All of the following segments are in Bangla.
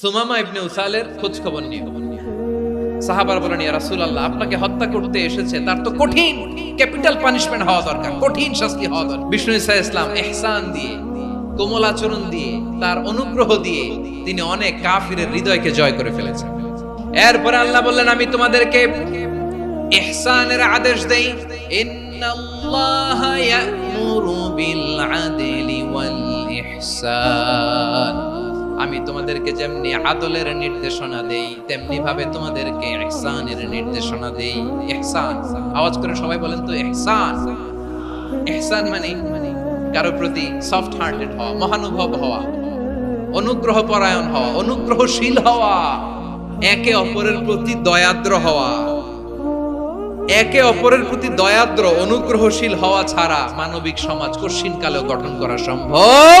সুমামা ইবনে উসালের খোঁজ খবর নিয়ে। খবর নিয়ে সাহাবার বলেন, ইয়া রাসূলুল্লাহ, আপনাকে হত্যা করতে এসেছে, তার তো কঠিন ক্যাপিটাল পানিশমেন্ট হওয়া দরকার, কঠিন শাস্তি হওয়া দরকার। বিষ্ণু ইসা ইসলাম ইহসান দিয়ে, কোমল আচরণ দিয়ে, তার অনুগ্রহ দিয়ে তিনি অনেক কাফিরের হৃদয়কে জয় করে ফেলেছেন। এরপরে আল্লাহ বললেন, আমি তোমাদেরকে ইহসানের আদেশ দেই, ইন্নাল্লাহা ইয়া'মুরু বিল আদলি ওয়াল ইহসান। আমি তোমাদেরকে যেমনি আদলের নির্দেশনা দেই তেমনি ভাবে তোমাদেরকে ইহসানের নির্দেশনা দেই। ইহসান, আওয়াজ করে সবাই বলেন তো, ইহসান। ইহসান মানে কারও প্রতি সফট হার্টেড হওয়া, মহানুভব হওয়া অনুগ্রহ পরায়ণ হওয়া, অনুগ্রহশীল হওয়া, একে অপরের প্রতি দয়াদ্র হওয়া। একে অপরের প্রতি দয়াদ্র, অনুগ্রহশীল হওয়া ছাড়া মানবিক সমাজ কশিন কালেও গঠন করা সম্ভব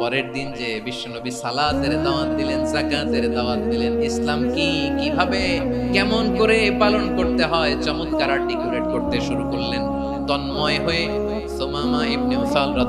পরের দিন যে বিশ্বনবী সালাতের দাওয়াত দিলেন, জাকাতের দাওয়াত দিলেন, ইসলাম কি, কীভাবে, কেমন করে পালন করতে হয়, চমৎকার আর্টিকুলেট করতে শুরু করলেন। তন্ময় হয়ে সোমামা ইবনে উসাল